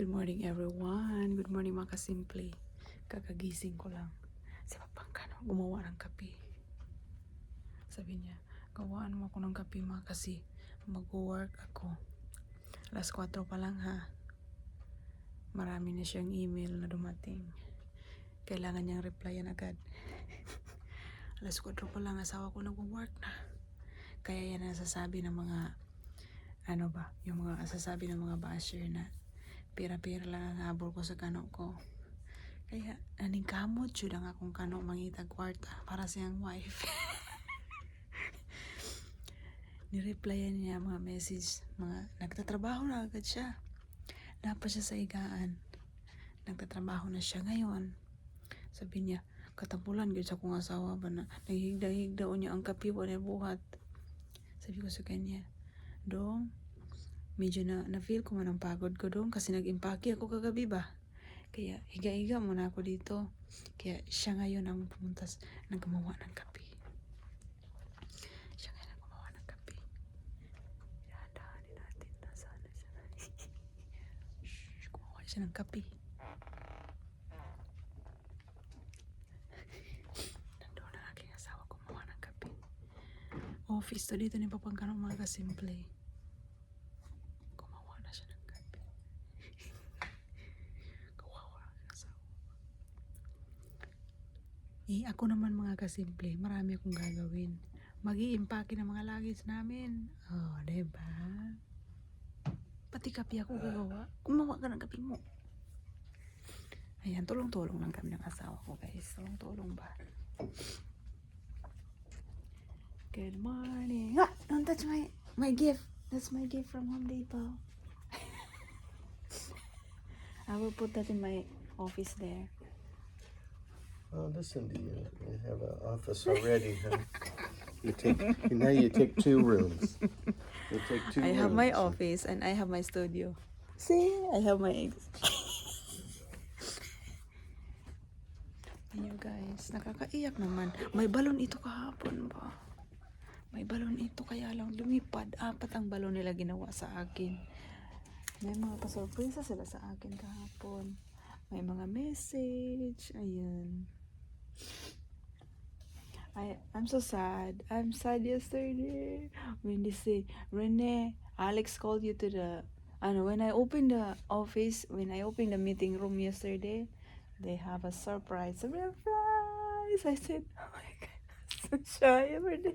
Good morning everyone. Good morning mga kasimple. Kakagising ko lang. Si Papangkano gumawa ng kape. Sabi niya, gawaan mo ako ng kape mga kasi mag-work ako. Alas 4 pa lang ha. Marami na siyang email na dumating. Kailangan niyang replyan agad. Alas 4 pa lang asawa ko nag-work na. Kaya yan ang sasabi ng mga ano ba, yung mga sasabi ng mga basher na pira-pira lang ang habol ko sa kano ko. Kaya, aning kamot, yun ang akong kano mangitag kwarta para siyang wife. Nireplyan niya mga message, mga nagtatrabaho na agad siya. Napa siya sa higaan. Nagtatrabaho na siya ngayon. Sabi niya, katampulan gyud sa kong asawa ba na nahigda-higda niya ang kapiwa niya buhat. Sabi ko sa kanya, Dong, medyo na na-feel ko man ang pagod ko dong kasi nag-impake ako kagabi ba. Kaya higa-higa muna ako dito. Kaya siya ngayon ang pumunta, s- naggumawa ng kape. Siya ngayon ang gumawa ng kape. Dahan-dahanin natin na sana siya. Shhh, gumawa siya ng kape. Nandoon ang aking asawa gumawa ng kape. Office to dito ni Papangkano mga kasimple. Gumawa na siya ng kape. Kawawa ang asawa. Eh, ako naman mga kasimple, marami akong gagawin. mag iimpake ng mga luggage namin. Oh, diba? Pati kape ako gagawa. Gumawa ka ng kape mo. Ayan, tulong-tulong lang kami ng asawa ko, guys. Tulong-tulong ba? Good morning. Ah, don't touch my my gift. That's my gift from Home Depot. I will put that in my office there. Oh, listen to you. You have an office already, huh? You take now. You take two rooms. You take two. I have my rooms. office and I have my studio. See, I have my ex. Ayo guys, nakakaiyak naman. May balon ito kahapon ba? May balon ito kaya lang lumipad. Apat ang balon nila ginawa sa akin. May mga pasurpresa sila sa akin kahapon. May mga message. Ayan. I, I'm so sad. I'm sad yesterday. When they say, Rene, Alex called you to the, ano, when I opened the office, when I opened the meeting room yesterday, they have a surprise. Surprise! I said, oh my God, so shy ever.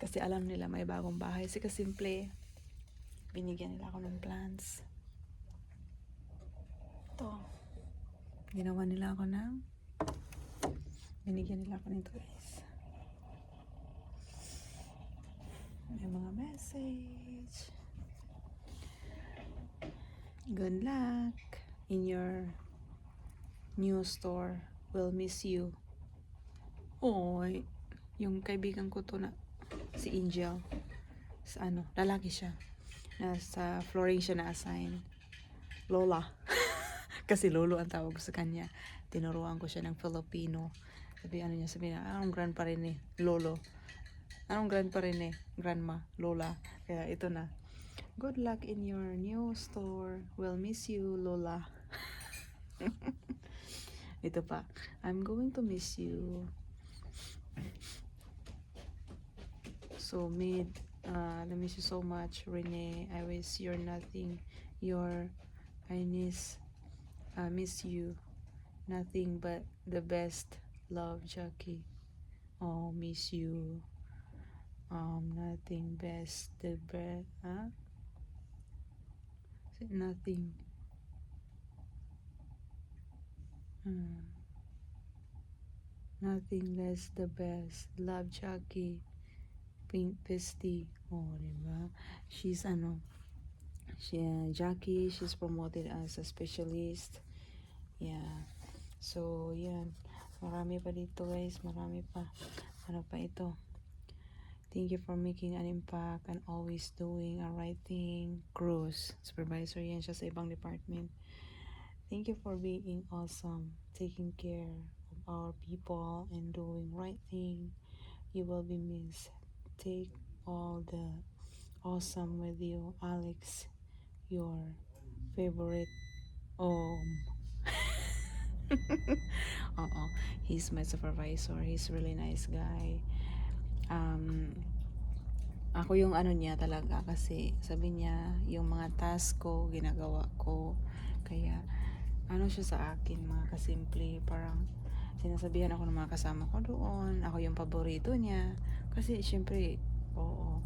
Kasi alam nila may bagong bahay. Si Kasimple, binigyan nila ako ng plans. Ito. Ginawa nila ako ng binigyan nila ako nito guys. May mga message. Good luck in your new store. We'll miss you. Oy, yung kaibigan ko to na si Angel. Sa ano, lalaki siya. Nasa flooring siya na-assign. Lola. Kasi lolo ang tawag sa kanya. Tinuruan ko siya ng Filipino. Sabi ano niya, sabi niya, anong grand pa rin eh, lolo. Anong grand pa rin eh, grandma, lola. Kaya ito na. Good luck in your new store. We'll miss you, lola. ito pa. I'm going to miss you. So mid, uh, I miss you so much, Renee. I wish you're nothing. You're, I miss, I miss you. Nothing but the best. Love, Jackie. Oh, miss you. Um, nothing best. The best, huh? Nothing? Hmm. Nothing less the best. Love, Jackie. Pink Bestie. Oh, diba? She's ano, she, uh, Jackie, she's promoted as a specialist. Yeah. So, yan. Marami pa dito guys. Marami pa. Ano pa ito? Thank you for making an impact and always doing a right thing. Cruz. Supervisor yan siya sa ibang department. Thank you for being awesome. Taking care of our people and doing right thing. You will be missed. Take all the awesome with you, Alex. Your favorite. Um. Oo. He's my supervisor. He's really nice guy. Um, ako yung ano niya talaga kasi sabi niya yung mga task ko ginagawa ko kaya ano siya sa akin mga kasimple parang sinasabihan ako ng mga kasama ko doon ako yung paborito niya kasi syempre oo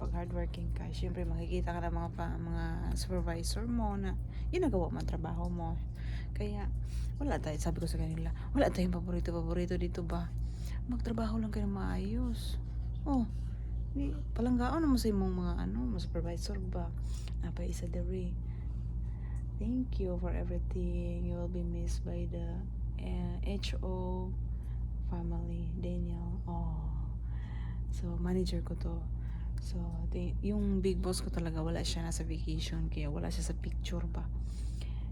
pag hardworking ka syempre makikita ka ng mga pa, mga supervisor mo na ginagawa mo ang trabaho mo kaya wala tayo sabi ko sa kanila wala tayong paborito paborito dito ba magtrabaho lang kayo maayos oh Di, palanggaan naman sa imong mga ano, mga supervisor ba? Napa isa dere. Thank you for everything. You will be missed by the uh, HO family, Daniel. Oh. So, manager ko to. So, di- yung big boss ko talaga, wala siya nasa vacation, kaya wala siya sa picture ba.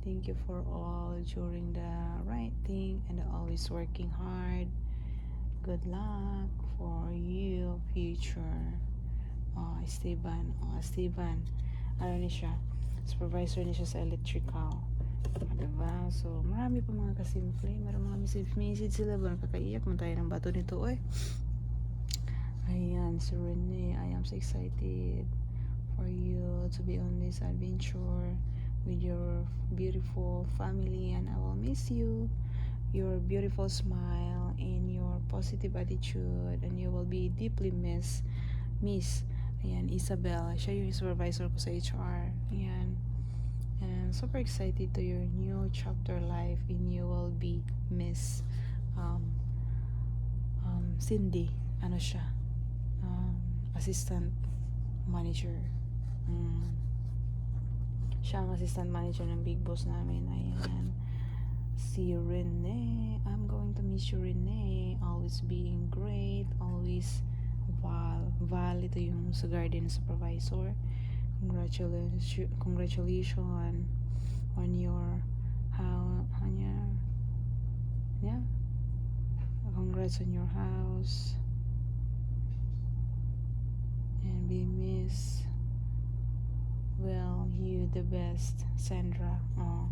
Thank you for all during the right thing and always working hard. Good luck for you future. Oh, Esteban. Oh, Esteban. Ano ni siya? Supervisor ni siya sa electrical. Ah, Diba? So, marami pa mga kasimple. Meron mga message, message sila ba? Nakakaiyak man tayo ng bato nito, oy. Ayan, si Rene. I am so excited for you to be on this adventure with your beautiful family and I will miss you. Your beautiful smile and your positive attitude and you will be deeply miss miss. Ayan Isabel siya yung supervisor ko sa HR ayan. And super excited to your new chapter life and you will be miss um, um, Cindy. Ano siya um, assistant manager mm. siya ang assistant manager ng big boss namin ayan si Rene. I'm going to miss you, Rene. Always being great. Always Val. Val, ito yung sa garden supervisor. Congratulations, congratulations on your how on your yeah. Congrats on your house. And be miss. Well, you the best, Sandra. Oh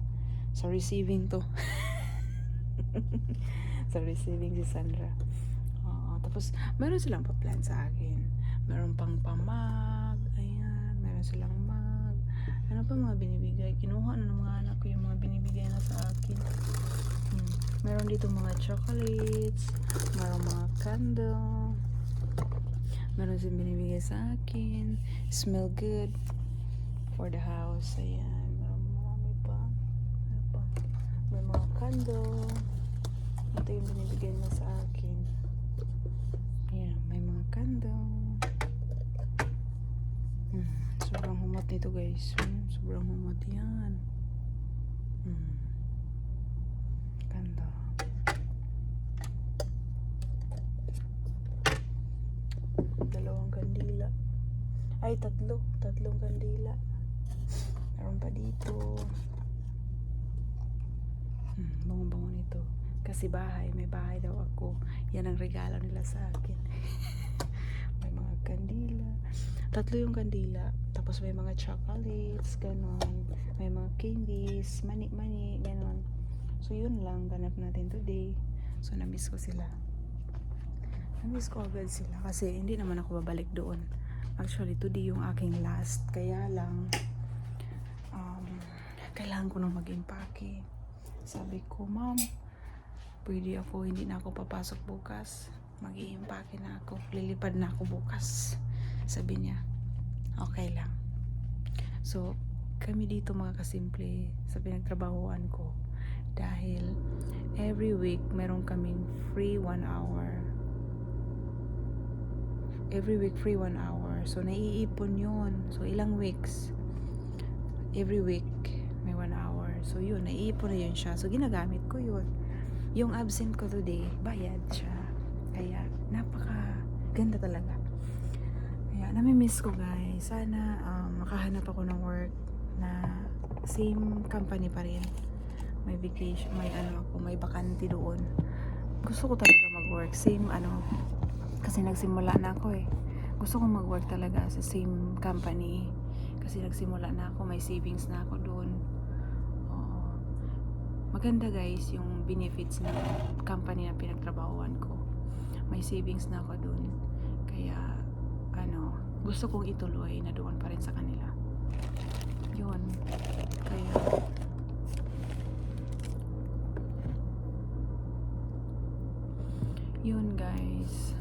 sa receiving to sa receiving si Sandra Oo, tapos meron silang pa-plan sa akin meron pang pamag ayan meron silang mag ano pa mga binibigay kinuha na ng mga anak ko yung mga binibigay na sa akin hmm. meron dito mga chocolates meron mga candle meron silang binibigay sa akin. Smell good for the house. Ayan. Meron marami pa. Ano pa? May mga candle ito yung binibigay na sa akin. Ayan may mga candle hmm, sobrang humot nito guys. Hmm, sobrang humot yan. Hmm. candle dalawang kandila. Ay tatlo. Tatlong kandila. Meron pa dito. Hmm, bango-bango nito. Kasi bahay may bahay daw ako. Yan ang regalo nila sa akin. May mga kandila. Tatlo yung kandila. Tapos may mga chocolates ganon. May mga candies mani-mani ganon. So yun lang. Ganap natin today. So na-miss ko sila agad sila kasi hindi naman ako babalik doon. Actually today yung aking last. Kaya lang um, kailangan ko nang mag-impake sabi ko ma'am pwede ako hindi na ako papasok bukas. Mag iimpake na ako lilipad na ako bukas sabi niya. Okay lang. So kami dito mga kasimple sa pinagtrabahoan ko dahil every week meron kaming free one hour every week free one hour. So naiipon yun. So ilang weeks? Every week may one hour. So yun naiipon na yun siya. So ginagamit ko yun. Yung absent ko today bayad siya. Kaya napaka ganda talaga. Kaya namimiss ko guys. Sana um, makahanap ako ng work na same company pa rin. May vacation may ano ako may bakante doon. Gusto ko talaga mag work same ano kasi nagsimula na ako eh gusto kong mag-work talaga sa same company kasi nagsimula na ako, may savings na ako doon. Oo. Maganda guys yung benefits ng company na pinagtrabahuan ko. May savings na ako doon. Kaya ano, gusto kong ituloy na doon pa rin sa kanila. Yun. Kaya yun guys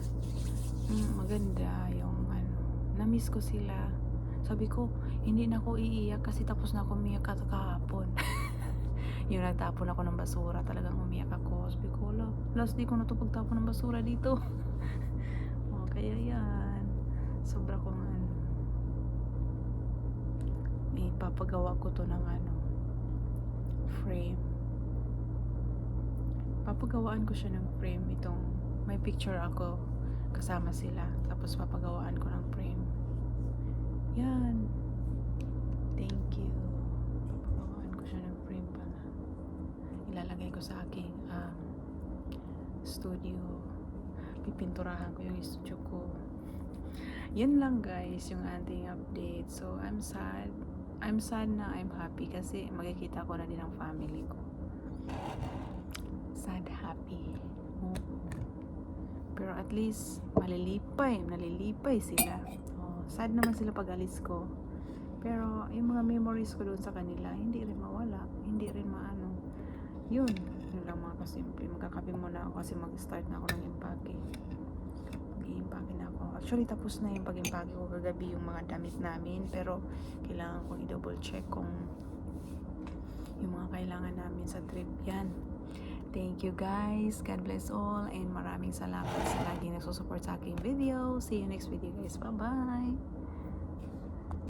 mm, maganda yung ano na-miss ko sila. Sabi ko hindi na ako iiyak kasi tapos na ako umiyak kahapon. Yung nagtapon ako ng basura talagang umiyak ako. Sabi ko wala last day ko na to pagtapon ng basura dito. Oh, kaya yan. Sobra kong ano ipapagawa ko to ng ano frame. Papagawaan ko siya ng frame itong may picture ako kasama sila. Tapos papagawaan ko ng frame. Yan. Thank you. Papagawaan ko siya ng frame pala ilalagay ko sa aking um, studio. Pipinturahan ko yung studio ko. Yun lang guys yung ating update. So I'm sad. I'm sad na I'm happy kasi makikita ko na din ang family ko. Sad happy. Oo. Pero at least malilipay nalilipay sila. Oh, sad naman sila pag alis ko. Pero yung mga memories ko doon sa kanila hindi rin mawala. Hindi rin maano. Yun. Yun lang mga kasimple. Magkakape muna ako kasi mag-start na ako ng impake. Mag-iimpake na ako. Actually tapos na yung pag-impake ko kagabi yung mga damit namin. Pero kailangan kong i-double check kung yung mga kailangan namin sa trip. Yan Thank you guys. God bless all. And maraming salamat sa laging nagsusupport sa aking video. See you next video guys. Bye-bye.